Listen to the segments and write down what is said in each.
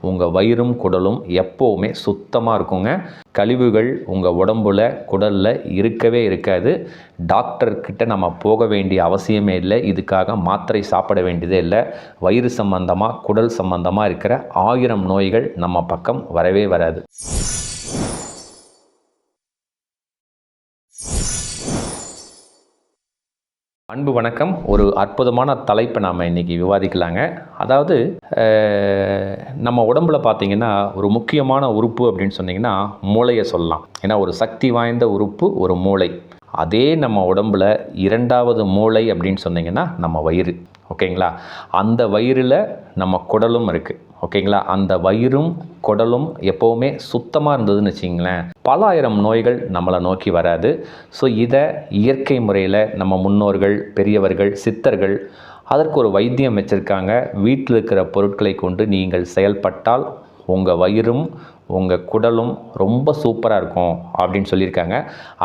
உங்கள் வயிறும் குடலும் எப்போவுமே சுத்தமாக இருக்குங்க. கழிவுகள் உங்கள் உடம்புல குடலில் இருக்கவே இருக்காது. டாக்டர்கிட்ட நம்ம போக வேண்டிய அவசியமே இல்லை. இதுக்காக மாத்திரை சாப்பிட வேண்டியதே இல்லை. வயிறு சம்பந்தமாக குடல் சம்பந்தமாக இருக்கிற ஆயிரம் நோய்கள் நம்ம பக்கம் வரவே வராது. அன்பு வணக்கம். ஒரு அற்புதமான தலைப்பை நாம் இன்றைக்கி விவாதிக்கலாங்க. அதாவது நம்ம உடம்பில் பார்த்திங்கன்னா ஒரு முக்கியமான உறுப்பு அப்படின்னு சொன்னிங்கன்னா மூளையை சொல்லலாம். ஏன்னா ஒரு சக்தி வாய்ந்த உறுப்பு ஒரு மூளை. அதே நம்ம உடம்புல இரண்டாவது மூளை அப்படின்னு சொன்னீங்கன்னா நம்ம வயிறு ஓகேங்களா? அந்த வயிறில் நம்ம குடலும் இருக்குது ஓகேங்களா? அந்த வயிறும் குடலும் எப்போவுமே சுத்தமாக இருந்ததுன்னு வச்சிங்களேன் பல ஆயிரம் நோய்கள் நம்மளை நோக்கி வராது. ஸோ இதை இயற்கை முறையில் நம்ம முன்னோர்கள் பெரியவர்கள் சித்தர்கள் அதற்கு ஒரு வைத்தியம் வச்சுருக்காங்க. வீட்டில் இருக்கிற பொருட்களை கொண்டு நீங்கள் செயல்பட்டால் உங்கள் வயிறும் உங்கள் குடலும் ரொம்ப சூப்பராக இருக்கும் அப்படின்னு சொல்லியிருக்காங்க.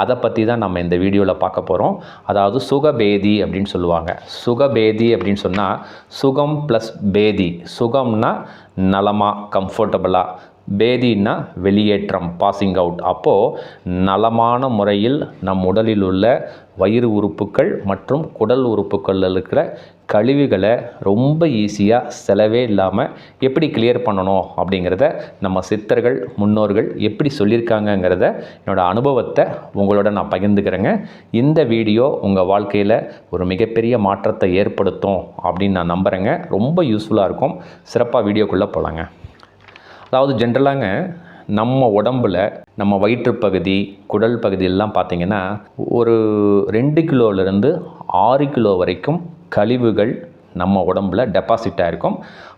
அதை பற்றி தான் நம்ம இந்த வீடியோவில் பார்க்க போகிறோம் அதாவது சுகபேதி அப்படின்னு சொல்லுவாங்க. சுகபேதி அப்படின்னு சொன்னால் சுகம் ப்ளஸ் பேதி. சுகம்னா நலமாக கம்ஃபர்டபுளாக பேதின்னா வெளியேற்றம் பாசிங் அவுட் அப்போது நலமான முறையில் நம் உடலில் உள்ள வயிறு உறுப்புகள் மற்றும் குடல் உறுப்புகளில் இருக்கிற கழிவுகளை ரொம்ப ஈஸியாக செலவே இல்லாமல் எப்படி கிளியர் பண்ணணும் அப்படிங்கிறத நம்ம சித்தர்கள் முன்னோர்கள் எப்படி சொல்லியிருக்காங்கங்கிறத என்னோடய அனுபவத்தை உங்களோட நான் பகிர்ந்துக்கிறேங்க. இந்த வீடியோ உங்கள் வாழ்க்கையில் ஒரு மிகப்பெரிய மாற்றத்தை ஏற்படுத்தும் அப்படின்னு நான் நம்புகிறேங்க ரொம்ப யூஸ்ஃபுல்லாக இருக்கும். சிறப்பாக வீடியோக்குள்ளே போகலாங்க அதாவது ஜென்ரலாங்க நம்ம உடம்பில் நம்ம வயிற்றுப்பகுதி குடல் பகுதியெல்லாம் பார்த்திங்கன்னா ஒரு ரெண்டு கிலோலேருந்து ஆறு கிலோ வரைக்கும் கழிவுகள் நம்ம உடம்புல டெபாசிட் ஆகிருக்கும்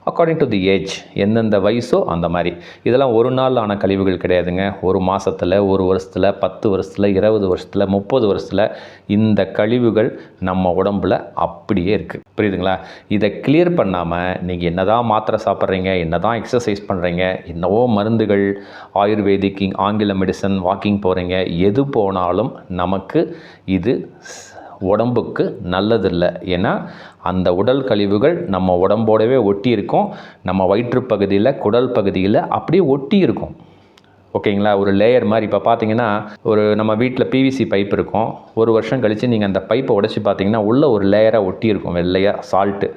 அக்கார்டிங் டு தி ஏஜ் எந்தெந்த வயசோ அந்த மாதிரி. இதெல்லாம் ஒரு நாள் ஆன கழிவுகள் கிடையாதுங்க. ஒரு மாதத்தில் ஒரு வருஷத்தில் பத்து வருஷத்தில் இருபது வருஷத்தில் முப்பது வருஷத்தில் இந்த கழிவுகள் நம்ம உடம்புல அப்படியே இருக்குது புரியுதுங்களா? இதை கிளியர் பண்ணாமல் நீங்கள் என்ன தான் மாத்திரை சாப்பிட்றீங்க என்ன தான் எக்ஸசைஸ் பண்ணுறீங்க என்னவோ மருந்துகள் ஆயுர்வேதிக் ஆங்கில மெடிசன் வாக்கிங் போகிறீங்க எது போனாலும் நமக்கு இது உடம்புக்கு நல்லதில்லை. ஏன்னா அந்த உடல் கழிவுகள் நம்ம உடம்போடவே ஒட்டி இருக்கும் நம்ம வயிற்று பகுதியில் குடல் பகுதியில் அப்படியே ஒட்டி இருக்கும் ஓகேங்களா? ஒரு லேயர் மாதிரி. இப்போ பார்த்தீங்கன்னா ஒரு நம்ம வீட்டில் பிவிசி பைப் இருக்கும். ஒரு வருஷம் கழித்து நீங்கள் அந்த பைப்பை உடச்சி பார்த்தீங்கன்னா உள்ளே ஒரு லேயராக ஒட்டி இருக்கும் வெள்ளையாக சால்ட்டு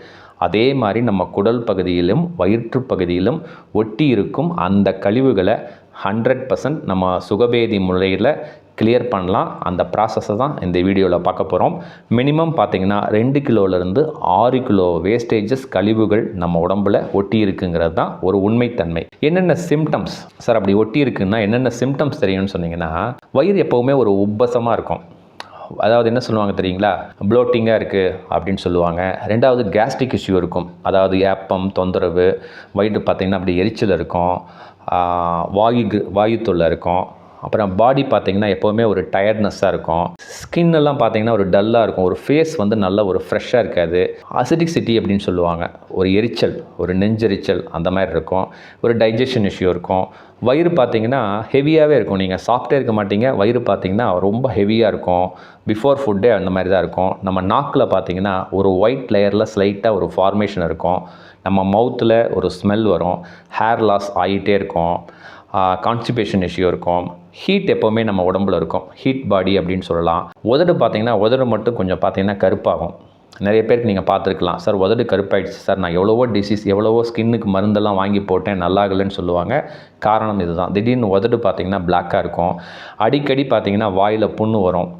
அதே மாதிரி நம்ம குடல் பகுதியிலும் வயிற்று பகுதியிலும் ஒட்டி இருக்கும் அந்த கழிவுகளை ஹண்ட்ரட் பர்சன்ட் நம்ம சுகபேதி முறையில் கிளியர் பண்ணலாம். அந்த ப்ராசஸை தான் இந்த வீடியோவில் பார்க்க போகிறோம் மினிமம் பார்த்தீங்கன்னா ரெண்டு கிலோலேருந்து ஆறு கிலோ வேஸ்டேஜஸ் கழிவுகள் நம்ம உடம்புல ஒட்டி இருக்குங்கிறது தான் ஒரு உண்மைத்தன்மை. என்னென்ன சிம்டம்ஸ் சார் அப்படி ஒட்டி இருக்குன்னா என்னென்ன சிம்டம்ஸ் தெரியும்னு சொன்னீங்கன்னா வயிறு எப்போவுமே ஒரு உப்பசமாக இருக்கும். அதாவது என்ன சொல்லுவாங்க தெரியுங்களா? ப்ளோட்டிங்காக இருக்குது அப்படின்னு சொல்லுவாங்க. ரெண்டாவது கேஸ்ட்ரிக் இஷ்யூ இருக்கும். அதாவது ஏப்பம் தொந்தரவு வயிறு பார்த்திங்கன்னா அப்படி எரிச்சல் இருக்கும். வாயு வாயு தொல்லை இருக்கும். அப்புறம் பாடி பார்த்தீங்கன்னா எப்போவுமே ஒரு டயர்ட்னஸ்ஸாக இருக்கும். ஸ்கின் எல்லாம் பார்த்தீங்கன்னா ஒரு டல்லாக இருக்கும். ஒரு ஃபேஸ் வந்து நல்ல ஒரு ஃப்ரெஷ்ஷாக இருக்காது. அசிடிக்சிட்டி அப்படின்னு சொல்லுவாங்க. ஒரு எரிச்சல் ஒரு நெஞ்செரிச்சல் அந்த மாதிரி இருக்கும். ஒரு டைஜஷன் இஷ்யூ இருக்கும். வயிறு பார்த்திங்கன்னா ஹெவியாகவே இருக்கும். நீங்கள் சாப்பிட்டே இருக்க மாட்டீங்க. வயிறு பார்த்திங்கன்னா ரொம்ப ஹெவியாக இருக்கும். பிஃபோர் ஃபுட்டே அந்த மாதிரி தான் இருக்கும். நம்ம நாக்கில் பார்த்தீங்கன்னா ஒரு ஒயிட் லேயரில் ஸ்லைட்டாக ஒரு ஃபார்மேஷன் இருக்கும். நம்ம மவுத்தில் ஒரு ஸ்மெல் வரும். ஹேர் லாஸ் ஆகிட்டே இருக்கும். கான்ஸ்டிபேஷன் இஷ்யூ இருக்கும். ஹீட் எப்போவுமே நம்ம உடம்புல இருக்கும். ஹீட் பாடி அப்படின்னு சொல்லலாம். உதடு பார்த்திங்கன்னா உதடு மட்டும் கொஞ்சம் பார்த்தீங்கன்னா கருப்பாகும். நிறைய பேருக்கு நீங்கள் பார்த்துருக்கலாம். சார் உதடு கருப்பாயிடுச்சு சார். நான் எவ்வளவோ டிசீஸ் எவ்வளவோ ஸ்கின்னுக்கு மருந்தெல்லாம் வாங்கி போட்டேன். நல்லாகலைன்னு சொல்லுவாங்க. காரணம் இதுதான். திடீர்னு உதடு பார்த்திங்கன்னா பிளாக்காக இருக்கும். அடிக்கடி பார்த்திங்கன்னா வாயில் புண்ணு வரும்.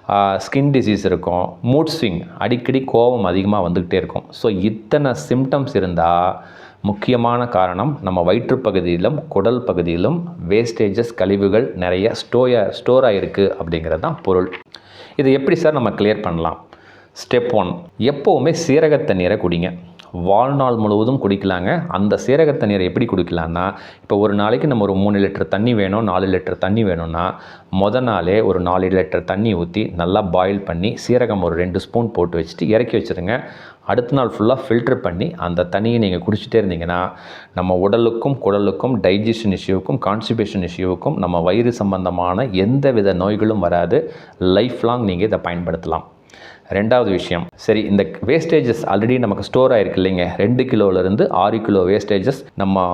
ஸ்கின் டிசீஸ் இருக்கும். மூட் ஸ்விங் அடிக்கடி கோபம் அதிகமாக வந்துக்கிட்டே இருக்கும். ஸோ இத்தனை சிம்டம்ஸ் இருந்தால் முக்கியமான காரணம் நம்ம வயிற்றுப்பகுதியிலும் குடல் பகுதியிலும் வேஸ்டேஜஸ் கழிவுகள் நிறைய ஸ்டோய ஸ்டோர் ஆகிருக்கு அப்படிங்கிறது தான் பொருள். இது எப்படி சார் நம்ம கிளியர் பண்ணலாம்? ஸ்டெப் ஒன் எப்போவுமே சீரக தண்ணீரை குடிங்க. வாழ்நாள் முழுவதும் குடிக்கலாங்க. அந்த சீரக தண்ணீரை எப்படி குடிக்கலான்னா இப்போ ஒரு நாளைக்கு நம்ம ஒரு மூணு லிட்டர் தண்ணி வேணும் நாலு லிட்டர் தண்ணி வேணும்னா மொதல் நாளே ஒரு நாலு லிட்டர் தண்ணி ஊற்றி நல்லா பாயில் பண்ணி சீரகம் ஒரு ரெண்டு ஸ்பூன் போட்டு வச்சுட்டு இறக்கி வச்சுருங்க. அடுத்த நாள் ஃபுல்லாக ஃபில்டர் பண்ணி அந்த தண்ணியை நீங்கள் குடிச்சிட்டே இருந்தீங்கன்னா நம்ம உடலுக்கும் குடலுக்கும் டைஜஷன் இஷ்யூவுக்கும் கான்ஸ்டிபேஷன் இஷ்யூவுக்கும் நம்ம வயிறு சம்பந்தமான எந்த வித நோய்களும் வராது. லைஃப் லாங் நீங்கள் இதை பயன்படுத்தலாம். ரெண்டாவது விஷயம். சரி இந்த வேஸ்டேஜஸ் ஆல்ரெடி நமக்கு ஸ்டோர் ஆகிருக்கு இல்லைங்க. ரெண்டு கிலோலேருந்து ஆறு கிலோ வேஸ்டேஜஸ் நம்ம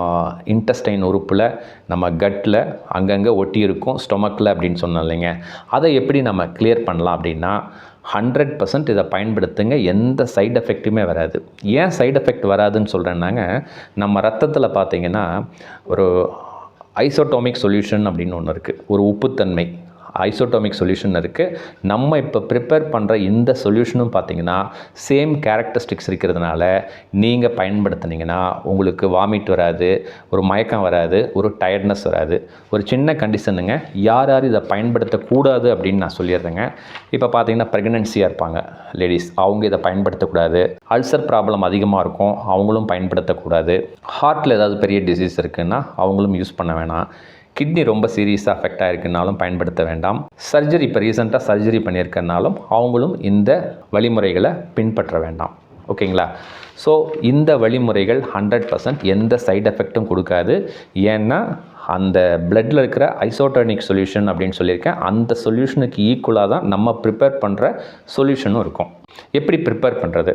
இன்டெஸ்டைன் உறுப்பில் நம்ம கட்டில் அங்கங்கே ஒட்டி இருக்கும் ஸ்டொமக்கில் அப்படின்னு சொன்னோம் இல்லைங்க. அதை எப்படி நம்ம கிளியர் பண்ணலாம் அப்படின்னா ஹண்ட்ரட் பர்சன்ட் இதை பயன்படுத்துங்க. எந்த சைடு எஃபெக்ட்டுமே வராது. ஏன் சைடு எஃபெக்ட் வராதுன்னு சொல்கிறேன்னாங்க நம்ம ரத்தத்தில் பார்த்தீங்கன்னா ஒரு ஐசோட்டோமிக் சொல்யூஷன் அப்படின்னு ஒன்று இருக்குது ஒரு உப்புத்தன்மை. ஐசோட்டோமிக் சொல்யூஷன் இருக்குது நம்ம இப்போ ப்ரிப்பேர் பண்ணுற இந்த சொல்யூஷனும் பார்த்தீங்கன்னா சேம் கேரக்டரிஸ்டிக்ஸ் இருக்கிறதுனால நீங்கள் பயன்படுத்துனீங்கன்னா உங்களுக்கு வாமிட் வராது ஒரு மயக்கம் வராது ஒரு டயர்ட்னஸ் வராது. ஒரு சின்ன கண்டிஷனுங்க யார் யார் இதை பயன்படுத்தக்கூடாது அப்படின்னு நான் சொல்லிடுறேங்க. இப்போ பார்த்தீங்கன்னா ப்ரெக்னென்சியாக இருப்பாங்க லேடிஸ் அவங்க இதை பயன்படுத்தக்கூடாது அல்சர் ப்ராப்ளம் அதிகமாக இருக்கும் அவங்களும் பயன்படுத்தக்கூடாது ஹார்ட்டில் ஏதாவது பெரிய டிசீஸ் இருக்குன்னா அவங்களும் யூஸ் பண்ண வேணாம். கிட்னி ரொம்ப சீரியஸாக அஃபெக்ட் ஆகிருக்குனாலும் பயன்படுத்த வேண்டாம். சர்ஜரி இப்போ ரீசெண்டாக சர்ஜரி பண்ணியிருக்கனாலும் அவங்களும் இந்த வழிமுறைகளை பின்பற்ற வேண்டாம். ஓகேங்களா ஸோ இந்த வழிமுறைகள் ஹண்ட்ரட் பர்சன்ட் எந்த சைடு எஃபெக்ட்டும் கொடுக்காது. ஏன்னா அந்த பிளட்டில் இருக்கிற ஐசோட்டோனிக் சொல்யூஷன் அப்படின்னு சொல்லியிருக்கேன். அந்த சொல்யூஷனுக்கு ஈக்குவலாக தான் நம்ம ப்ரிப்பேர் பண்ணுற சொல்யூஷனும் இருக்கும். எப்படி ப்ரிப்பேர் பண்ணுறது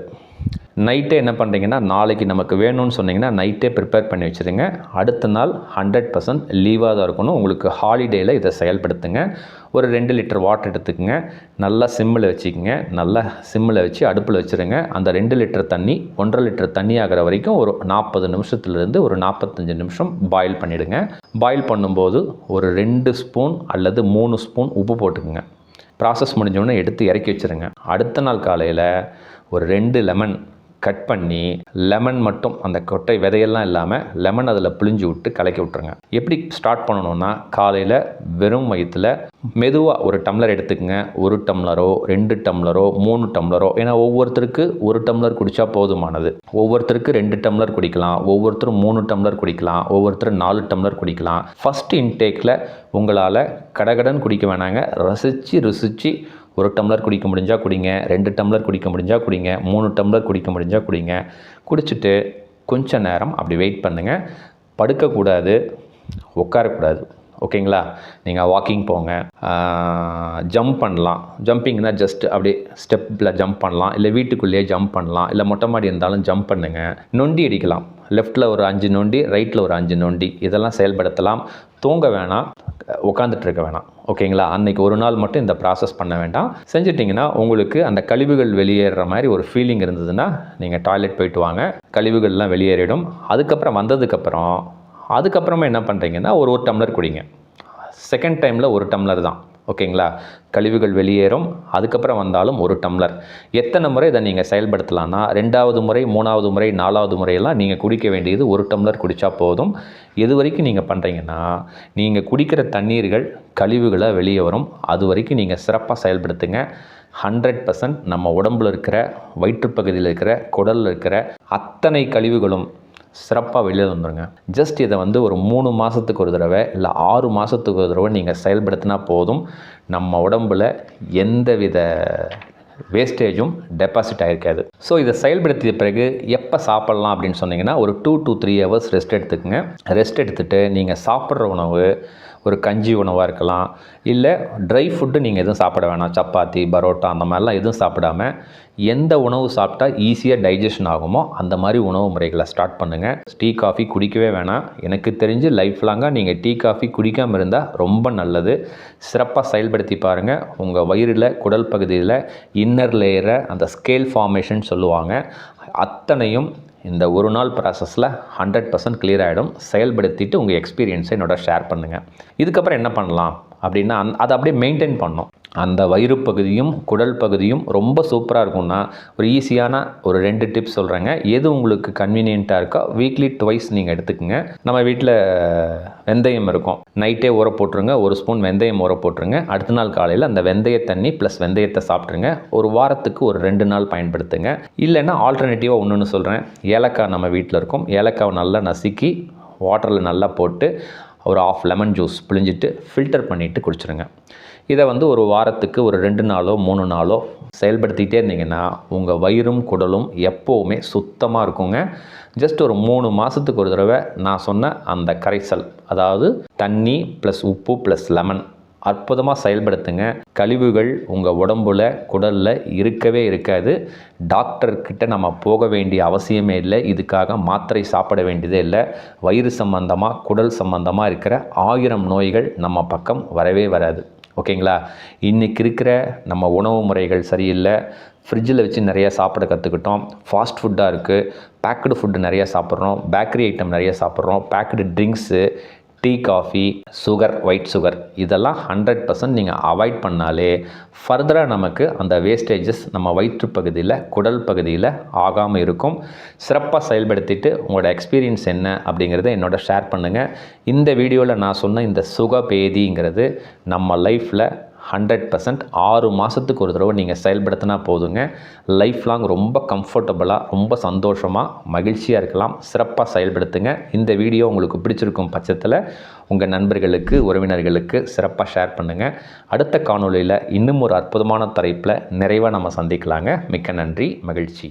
நைட்டே என்ன பண்ணுறீங்கன்னா நாளைக்கு நமக்கு வேணும்னு சொன்னீங்கன்னா நைட்டே ப்ரிப்பேர் பண்ணி வச்சுருங்க. அடுத்த நாள் ஹண்ட்ரட் பர்சன்ட் லீவாக தான் இருக்கணும். உங்களுக்கு ஹாலிடேயில் இதை செயல்படுத்துங்க. ஒரு ரெண்டு லிட்டர் வாட்டர் எடுத்துக்கோங்க. நல்லா சிம்மில் வச்சுக்கோங்க. நல்லா சிம்மில் வச்சு அடுப்பில் வச்சுருங்க. அந்த ரெண்டு லிட்டர் தண்ணி ஒன்றரை லிட்டர் தண்ணி ஆகிற வரைக்கும் ஒரு நாற்பது நிமிஷத்துலேருந்து ஒரு நாற்பத்தஞ்சு நிமிஷம் பாயில் பண்ணிவிடுங்க பாயில் பண்ணும்போது ஒரு ரெண்டு ஸ்பூன் அல்லது மூணு ஸ்பூன் உப்பு போட்டுக்குங்க. ப்ராசஸ் முடிஞ்சோடனே எடுத்து இறக்கி வச்சுருங்க. அடுத்த நாள் காலையில் ஒரு ரெண்டு லெமன் கட் பண்ணி லெமன் மட்டும் அந்த கொட்டை விதையெல்லாம் இல்லாமல் லெமன் அதில் புழிஞ்சு விட்டு கலக்கி விட்ருங்க எப்படி ஸ்டார்ட் பண்ணணும்னா காலையில் வெறும் வயிற்றில் மெதுவாக ஒரு டம்ளர் எடுத்துக்கங்க. ஒரு டம்ளரோ ரெண்டு டம்ளரோ மூணு டம்ளரோ ஏன்னா ஒவ்வொருத்தருக்கு ஒரு டம்ளர் குடித்தா போதுமானது. ஒவ்வொருத்தருக்கு ரெண்டு டம்ளர் குடிக்கலாம் ஒவ்வொருத்தரும் மூணு டம்ளர் குடிக்கலாம் ஒவ்வொருத்தரும் நாலு டம்ளர் குடிக்கலாம். ஃபஸ்ட் இன்டேக்கில் உங்களால் கடகடன் குடிக்க வேணாங்க. ரசித்து ருசித்து ஒரு டம்ளர் குடிக்க முடிஞ்சால் குடிங்க ரெண்டு டம்ளர் குடிக்க முடிஞ்சால் குடிங்க மூணு டம்ளர் குடிக்க முடிஞ்சால் குடிங்க. குடிச்சிட்டு கொஞ்ச நேரம் அப்படி வெயிட் பண்ணுங்கள் படுக்கக்கூடாது உட்காரக்கூடாது. ஓகேங்களா? நீங்கள் வாக்கிங் போங்க. ஜம்ப் பண்ணலாம். ஜம்பிங்னா ஜஸ்ட் அப்படியே ஸ்டெப்பில் ஜம்ப் பண்ணலாம். இல்லை வீட்டுக்குள்ளேயே ஜம்ப் பண்ணலாம். இல்லை மொட்டை மாடி இருந்தாலும் ஜம்ப் பண்ணுங்கள் நொண்டி அடிக்கலாம். லெஃப்ட்டில் ஒரு அஞ்சு நொண்டி ரைட்டில் ஒரு அஞ்சு நொண்டி. இதெல்லாம் செயல்படுத்தலாம். தூங்க வேணாம். உட்காந்துட்டு இருக்க வேணாம். ஓகேங்களா? அன்னைக்கு ஒரு நாள் மட்டும் இந்த ப்ராசஸ் பண்ண வேண்டாம். செஞ்சிட்டிங்கன்னா உங்களுக்கு அந்த கழிவுகள் வெளியேறுற மாதிரி ஒரு ஃபீலிங் இருந்ததுன்னா நீங்கள் டாய்லெட் போயிட்டு வாங்க. கழிவுகள்லாம் வெளியேறிடும். அதுக்கப்புறம் வந்ததுக்கப்புறம் அதுக்கப்புறமா என்ன பண்ணுறீங்கன்னா ஒரு ஒரு டம்ளர் குடிங்க. செகண்ட் டைமில் ஒரு டம்ளர் தான். ஓகேங்களா? கழிவுகள் வெளியேறும். அதுக்கப்புறம் வந்தாலும் ஒரு டம்ளர் எத்தனை முறை இதை நீங்கள் செயல்படுத்தலாம்னா ரெண்டாவது முறை மூணாவது முறை நாலாவது முறையெல்லாம் நீங்கள் குடிக்க வேண்டியது ஒரு டம்ளர் குடித்தா போதும். எது வரைக்கும் நீங்கள் பண்ணுறீங்கன்னா நீங்கள் குடிக்கிற தண்ணீர்கள் கழிவுகளை வெளியே வரும். அது வரைக்கும் நீங்கள் சிறப்பாக செயல்படுத்துங்க. ஹண்ட்ரட் பர்சன்ட் நம்ம உடம்பில் இருக்கிற வயிற்றுப்பகுதியில் இருக்கிற குடலில் இருக்கிற அத்தனை கழிவுகளும் சிறப்பாக வெளியே வந்துடுங்க ஜஸ்ட் இதை வந்து ஒரு மூணு மாதத்துக்கு ஒரு தடவை இல்லை ஆறு மாதத்துக்கு ஒரு தடவை நீங்கள் செயல்படுத்தினா போதும். நம்ம உடம்பில் எந்தவித வேஸ்டேஜும் டெபாசிட் ஆகிருக்காது ஸோ இதை செயல்படுத்திய பிறகு எப்போ சாப்பிட்லாம் அப்படின்னு சொன்னீங்கன்னா ஒரு two two three hours rest எடுத்துக்கோங்க. ரெஸ்ட் எடுத்துகிட்டு நீங்கள் சாப்பிட்ற உணவு ஒரு கஞ்சி உணவாக இருக்கலாம் இல்லை ட்ரை ஃபுட்டு நீங்கள் எதுவும் சாப்பிட வேணாம். சப்பாத்தி பரோட்டா அந்த மாதிரிலாம் எதுவும் சாப்பிடாம எந்த உணவு சாப்பிட்டா ஈஸியாக டைஜஷன் ஆகுமோ அந்த மாதிரி உணவு முறைகளை ஸ்டார்ட் பண்ணுங்கள் டீ காஃபி குடிக்கவே வேணாம். எனக்கு தெரிஞ்சு லைஃப் லாங்காக நீங்கள் டீ காஃபி குடிக்காமல் இருந்தால் ரொம்ப நல்லது. சிறப்பாக செயல்படுத்தி பாருங்கள் உங்கள் வயிறில் குடல் பகுதியில் இன்னர் லேயரை அந்த ஸ்கேல் ஃபார்மேஷன் சொல்லுவாங்க அத்தனையும் இந்த ஒரு நாள் ப்ராசஸில் ஹண்ட்ரட் பர்சன்ட் கிளியர் ஆகிடும் செயல்படுத்திட்டு உங்கள் எக்ஸ்பீரியன்ஸை என்னோட ஷேர் பண்ணுங்கள் இதுக்கப்புறம் என்ன பண்ணலாம்? அப்படின்னா அந் அதை அப்படியே மெயின்டைன் பண்ணோம் அந்த வயிறு பகுதியும் குடல் பகுதியும் ரொம்ப சூப்பராக இருக்கும்னா ஒரு ஈஸியான ஒரு ரெண்டு டிப்ஸ் சொல்கிறேங்க எது உங்களுக்கு கன்வீனியண்ட்டாக இருக்கோ வீக்லி ட்வைஸ் நீங்கள் எடுத்துக்கோங்க. நம்ம வீட்டில் வெந்தயம் இருக்கும். நைட்டே ஊற போட்டுருங்க. ஒரு ஸ்பூன் வெந்தயம் ஊற போட்டுருங்க. அடுத்த நாள் காலையில் அந்த வெந்தய தண்ணி ப்ளஸ் வெந்தயத்தை சாப்பிட்ருங்க ஒரு வாரத்துக்கு ஒரு ரெண்டு நாள் பயன்படுத்துங்க. இல்லைன்னா ஆல்டர்னேட்டிவாக ஒன்றுன்னு சொல்கிறேன் ஏலக்காய் நம்ம வீட்டில் இருக்கும். ஏலக்காவை நல்லா நசுக்கி வாட்டரில் நல்லா போட்டு ஒரு ஆஃப் லெமன் ஜூஸ் பிழிஞ்சிட்டு ஃபில்டர் பண்ணிவிட்டு குடிச்சிருங்க. இதை வந்து ஒரு வாரத்துக்கு ஒரு ரெண்டு நாளோ மூணு நாளோ செயல்படுத்திக்கிட்டே இருந்தீங்கன்னா உங்கள் வயிறும் குடலும் எப்போவுமே சுத்தமாக இருக்குங்க. ஜஸ்ட் ஒரு மூணு மாதத்துக்கு ஒரு தடவை நான் சொன்ன அந்த கரைசல் அதாவது தண்ணி ப்ளஸ் உப்பு ப்ளஸ் லெமன் அற்புதமாக செயல்படுத்துங்க. கழிவுகள் உங்கள் உடம்புல குடலில் இருக்கவே இருக்காது. டாக்டர்கிட்ட நம்ம போக வேண்டிய அவசியமே இல்லை. இதுக்காக மாத்திரை சாப்பிட வேண்டியதே இல்லை. வயிறு சம்பந்தமாக குடல் சம்பந்தமாக இருக்கிற ஆயிரம் நோய்கள் நம்ம பக்கம் வரவே வராது. ஓகேங்களா? இன்றைக்கி இருக்கிற நம்ம உணவு முறைகள் சரியில்லை. ஃப்ரிட்ஜில் வச்சு நிறையா சாப்பிட கற்றுக்கிட்டோம் ஃபாஸ்ட் ஃபுட்டாக இருக்குது பேக்கடு ஃபுட்டு நிறைய சாப்பிட்றோம். பேக்கரி ஐட்டம் நிறைய சாப்பிட்றோம். Baked drinks tea coffee sugar white sugar இதெல்லாம் ஹண்ட்ரட் பர்சன்ட் நீங்கள் அவாய்ட் பண்ணாலே ஃபர்தராக நமக்கு அந்த வேஸ்டேஜஸ் நம்ம வயிற்று பகுதியில் குடல் பகுதியில் ஆகாமல் இருக்கும். சிறப்பாக செயல்படுத்திட்டு உங்களோட எக்ஸ்பீரியன்ஸ் என்ன அப்படிங்கிறத என்னோட ஷேர் பண்ணுங்கள் இந்த வீடியோவில் நான் சொன்ன இந்த சுகபேதிங்கிறது நம்ம லைஃப்பில் ஹண்ட்ரட் பர்சன்ட் ஆறு மாதத்துக்கு ஒரு தடவை நீங்கள் செயல்படுத்தினா போதுங்க. லைஃப் லாங் ரொம்ப கம்ஃபர்டபுளாக ரொம்ப சந்தோஷமாக மகிழ்ச்சியாக இருக்கலாம். சிறப்பாக செயல்படுத்துங்க. இந்த வீடியோ உங்களுக்கு பிடிச்சிருக்கும் பட்சத்தில் உங்கள் நண்பர்களுக்கு உறவினர்களுக்கு சிறப்பாக ஷேர் பண்ணுங்கள் அடுத்த காணொளியில் இன்னும் ஒரு அற்புதமான தலைப்பில் நிறைவாக நம்ம சந்திக்கலாங்க. மிக்க நன்றி மகிழ்ச்சி.